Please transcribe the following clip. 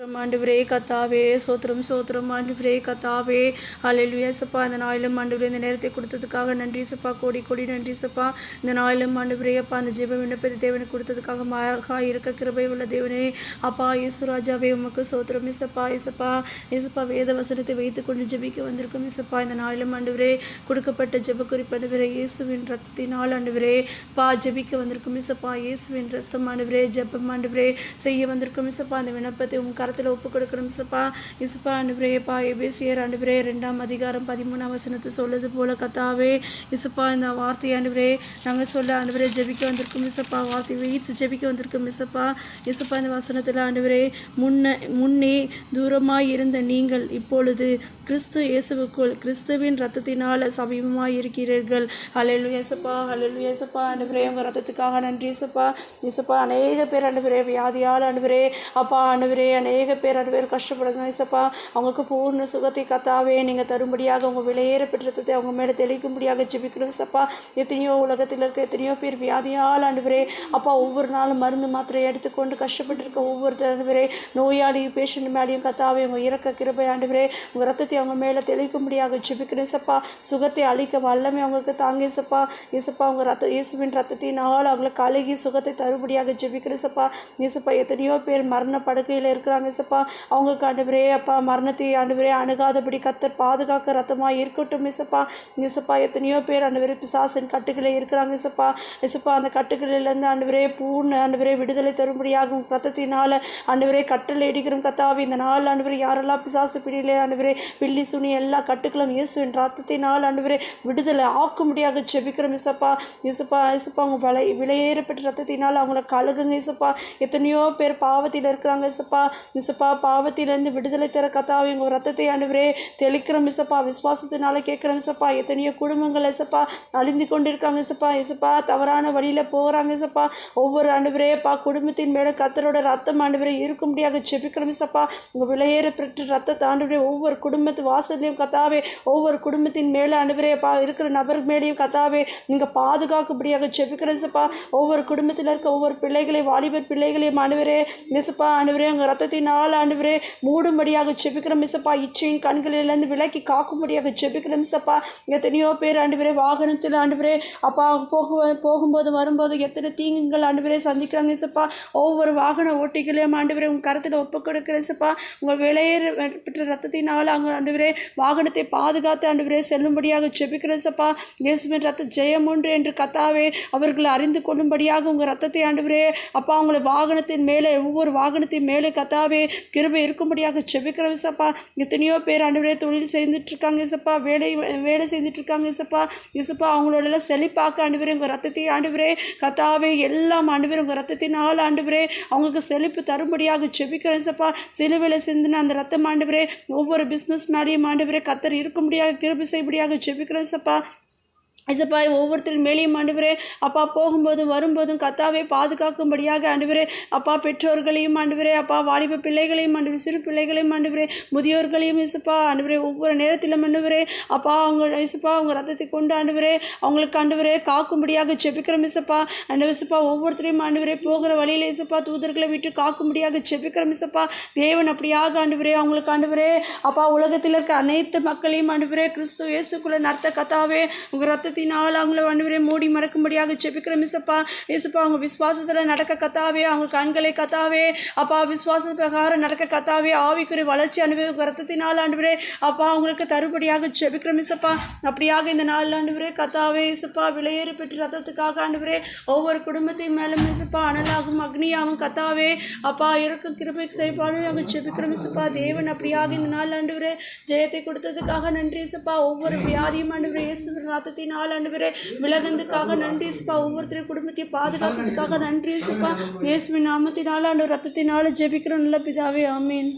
சோத்திரம் ஆண்டவரே கத்தாவே சோத்திரம் சோத்திரம் ஆண்டவரே கத்தாவே. அலையிலுயா சப்பா இந்த நாளிலும் ஆண்டவரே இந்த நேரத்தை கொடுத்ததுக்காக நன்றி சப்பா கோடி கோடி நன்றி சப்பா இந்த நாளிலும் ஆண்டவரே அப்பா அந்த ஜெப விண்ணப்பத்தை தேவனுக்கு கொடுத்ததுக்காக மகா இருக்க கிருபை உள்ள தேவனே. அப்பா இயேசுராஜாவே உமக்கு சோத்திரம் இசப்பா இசப்பா இசப்பா வேத வசனத்தை வைத்துக்கொண்டு ஜெபிக்க வந்திருக்கும் இசப்பா இந்த நாளிலும் ஆண்டவரே கொடுக்கப்பட்ட ஜெப குறிப்பு ஆண்டவரே இயேசுவின் ரத்தத்தினால் ஆண்டவரே பா ஜெபிக்க வந்திருக்கும் இசப்பா இயேசுவின் ரத்தம் ஆண்டவரே ஜெபம் ஆண்டவரே செய்ய வந்திருக்கும் இசப்பா அந்த விண்ணப்பத்தை உன் கரத்தில் ஒப்பு கொடுக்குறோம் இசப்பா இசப்பா பா எபேசியர் ஆண்டவரே ரெண்டாம் அதிகாரம் பதிமூணாம் வசனத்தை சொல்லுது போல கத்தாவே இசப்பா இந்த வார்த்தை ஆண்டவரே நாங்கள் சொல்ல ஆண்டவரே ஜெபிக்க வந்திருக்கும் இசப்பா வார்த்தை வைத்து ஜெபிக்க வந்திருக்கும் இசப்பா இசப்பா இந்த வசனத்தில் ஆண்டவரே முன்ன முன்னே தூரமாய் இருந்த நீங்கள் இப்பொழுது கிறிஸ்து இயேசுவுக்குள் கிறிஸ்துவின் ரத்தத்தினால் சமீபமாய் இருக்கிறீர்கள் ஹalleluya இயேசப்பா ஹalleluya இயேசப்பா ஆண்டவரே உங்கள் ரத்தத்துக்காக நன்றி இயேசப்பா இயேசப்பா அநேக பேர் ஆண்டவரே வியாதியால் ஆண்டவரே அப்பா ஆண்டவரே அநேக பேர் அறுவேர் கஷ்டப்படுங்க இயேசப்பா அவங்களுக்கு பூர்ண சுகத்தை கத்தாவே நீங்கள் தரும்படியாக உங்கள் விலையேற பெற்றத்தை ரத்தத்தை அவங்க மேலே தெளிக்கும்படியாக ஜெபிக்கிறோம் இயேசப்பா எத்தனையோ உலகத்தில் இருக்க எத்தனையோ பேர் வியாதியால் ஆண்டவரே அப்பா ஒவ்வொரு நாளும் மருந்து மாத்திரை எடுத்துக்கொண்டு கஷ்டப்பட்டிருக்க ஒவ்வொருத்தர் ஆண்டவரே நோயாளி பேஷண்ட் மேலேயும் கத்தாவே உங்கள் இறக்க கிருபை ஆண்டுவரே உங்கள் ரத்தத்தை அவங்க மேலே தெளிக்கும்படியாக ஜெபிக்கிறேன் சப்பா சுகத்தை அழிக்க வல்லமே அவங்களுக்கு தாங்க சப்பா இயேசப்பா அவங்க ரத்த இயேசுவின் ரத்தத்தினால் அவங்களுக்கு அழுகி சுகத்தை தருபடியாக ஜெபிக்கிறேன் சப்பா இயேசப்பா எத்தனையோ பேர் மரண படுக்கையில் இருக்கிறாங்க இயேசப்பா அவங்களுக்கு ஆண்டவரே அப்பா மரணத்தை ஆண்டவரே அணுகாதபடி கத்தர் பாதுகாக்க ரத்தமாக இருக்கட்டும் மிசப்பா இயேசப்பா எத்தனையோ பேர் ஆண்டவரே பிசாசின் கட்டுகளில் இருக்கிறாங்க இயேசப்பா இயேசப்பா அந்த கட்டுகளிலிருந்து ஆண்டவரே பூர்ண ஆண்டவரே விடுதலை தரும்படியாகும் ரத்தத்தினால் ஆண்டவரே கட்டில் இடிக்கிறோம் கத்தாவி. இந்த நாள் ஆண்டவரே யாரெல்லாம் பிசாசு பிடியிலே ஆண்டவரே பில்லி சுனி எல்லா கட்டுக்களும் இயேசுவின் ரத்தத்தினால் ஆண்டவரே விடுதலை ஆக்கும்படியாக ஜெபிக்கிறோம் மிசப்பா இசப்பா இசுப்பா அவங்க விலை விலையேறப்பட்ட ரத்தத்தினால் அவங்கள கழுகுங்க இசப்பா எத்தனையோ பேர் பாவத்தில் இருக்கிறாங்க இசப்பா மிசப்பா பாவத்திலேருந்து விடுதலை தர கத்தாவி உங்கள் ரத்தத்தை ஆண்டவரே தெளிக்கிறோம் மிசப்பா விசுவாசத்தினால கேட்குறோம் மிசப்பா. எத்தனையோ குடும்பங்கள் இசப்பா அழிந்து கொண்டிருக்காங்க இசப்பா இசப்பா தவறான வழியில் போகிறாங்க இசப்பா ஒவ்வொரு ஆண்டவரே பா குடும்பத்தின் மேலே கத்தரோட ரத்தம் ஆண்டவரே இருக்கும்படியாக செபிக்கிறோம் இசப்பா உங்கள் விலையேற பெற்று ரத்தத்தை ஆண்டவரே ஒவ்வொரு குடும்பத்து வாசல்லையும் கத்தாவே ஒவ்வொரு குடும்பத்தின் மேலே ஆண்டவரே பா இருக்கிற நபர் மேலேயும் கத்தாவே நீங்கள் பாதுகாக்கும்படியாக ஜெபிக்கிறோம் இசப்பா ஒவ்வொரு குடும்பத்தில் இருக்க ஒவ்வொரு பிள்ளைகளை வாலிபர் பிள்ளைகளையும் ஆண்டவரே இசப்பா ஆண்டவரே உங்கள் நாள் ஆண்டவரே மூடும்படியாக ஜெபிக்கிறோம் மிசப்பா இச்சையின் கண்களிலிருந்து விலக்கி காக்கும்படியாக ஜெபிக்கிறோம் மிசப்பா எத்தனையோ பேர் ஆண்டவரே வாகனத்தில் ஆண்டவரே அப்பா போக போகும்போது வரும்போது எத்தனை தீங்குகள் ஆண்டவரே சந்திக்கிறாங்க இசப்பா ஒவ்வொரு வாகன ஓட்டிகளையும் ஆண்டவரே உங்கள் கருத்தில் ஒப்பு கொடுக்குறேன் உங்கள் விலையேற பெற்ற ரத்தத்தினால் அங்கே ஆண்டவரே வாகனத்தை பாதுகாத்து ஆண்டவரே செல்லும்படியாக ஜெபிக்கிறேன் இசப்பா இயேசுவின் ரத்த ஜெயம் ஒன்று என்று கத்தாவே அவர்களை அறிந்து கொள்ளும்படியாக உங்கள் ரத்தத்தை ஆண்டவரே அப்பா உங்களை வாகனத்தின் மேலே ஒவ்வொரு வாகனத்தின் மேலே கத்தாவே கிருபை இருக்கும்படியாக செபிக்கிற இசப்பா. எத்தனையோ பேர் ஆண்டவரே தொழில் செய்துட்டு இருக்காங்க இசப்பா. வேலை வேலை செஞ்சுட்டு இருக்காங்க இசப்பா. இசப்பா அவங்களோட எல்லாம் செழிப்பாக்க ஆண்டவரே உங்கள் ரத்தத்தை ஆண்டுவரே கத்தாவே எல்லாம் ஆண்டுவரே உங்கள் ரத்தத்தினால் ஆண்டுவரே அவங்களுக்கு செழிப்பு தரும்படியாக செபிக்கிற இசப்பா. சிலுவையில் சிந்தின அந்த ரத்தம் ஆண்டுவரே ஒவ்வொரு பிஸ்னஸ் மேலேயும் ஆண்டுவரே கத்தர் இருக்கும்படியாக கிருபி செய்யபடியாக ஜெபிக்கிறேன் இசப்பா. இசப்பா ஒவ்வொருத்தர் மேலேயும் ஆண்டுவரே அப்பா போகும்போதும் வரும்போதும் கத்தாவே பாதுகாக்கும்படியாக ஆண்டுவரே அப்பா பெற்றோர்களையும் ஆண்டுவரே அப்பா வாலிப பிள்ளைகளையும் ஆண்டவரே சிறு பிள்ளைகளையும் ஆண்டுவரே முதியோர்களையும் இசப்பா ஆண்டுவரே ஒவ்வொரு நேரத்திலும் ஆண்டுவரே அப்பா அவங்க இசப்பா அவங்க ரத்தத்தை கொண்டு ஆண்டுவரே அவங்களுக்கு ஆண்டுவரே காக்கும்படியாக செபிக்கிற இசப்பா ஆண்டவர் இசப்பா ஒவ்வொருத்தரையும் ஆண்டுவரே போகிற வழியில் இசப்பா தூதர்களை விட்டு காக்கும்படியாக செபிக்கிறோம் இசப்பா தேவன் அப்படியாக ஆண்டுவரே அவங்களுக்கு ஆண்டுவரே அப்பா உலகத்தில் இருக்க அனைத்து மக்களையும் ஆண்டுவரே கிறிஸ்து இயேசுக்குள்ள நர்த்த கத்தாவே உங்கள் ரத்த ரத்தத்தினால் அவங்கள ஆண்டவரே மூடி மறக்கும்படியாக செபிக்கிற இசப்பா இசப்பா அவங்க விசுவாசத்தில் நடக்க கத்தாவே அவங்க கண்களை கத்தாவே. அப்பா விசுவாச பிரகாரம் நடக்க கத்தாவே. ஆவிக்குரிய வளர்ச்சி அனுபவ ரத்தத்தினால் ஆண்டவரே அப்பா அவங்களுக்கு தருபடியாக செபிக்கிறோம் இசப்பா அப்படியாக இந்த நாள் ஆண்டவரே கத்தாவே இசப்பா விலையேறி பெற்று ரத்தத்துக்காக ஆண்டவரே ஒவ்வொரு குடும்பத்தையும் மேலும் இசப்பா அனலாகும் அக்னியாகும் கத்தாவே. அப்பா இருக்கும் கிருபை செய்வாலும் அவங்க ஜெபிக்கிறோம் இசப்பா தேவன் அப்படியாக இந்த நாள் ஆண்டவரே ஜெயத்தை கொடுத்ததுக்காக நன்றி இசப்பா ஒவ்வொரு வியாதியும் ஆண்டவரே இயேசு ரத்தத்தினால் நாள் ஆண்டவரே விலகுனதுக்காக நன்றி இசுப்பா ஒவ்வொருத்தரையும் குடும்பத்தையும் பாதுகாத்ததுக்காக நன்றி இசுப்பா இயேசுவின் நாமத்தினால ஆண்டு ரத்தத்தினால ஜெபிக்கிறோம். நல்ல பிதாவே ஆமீன்.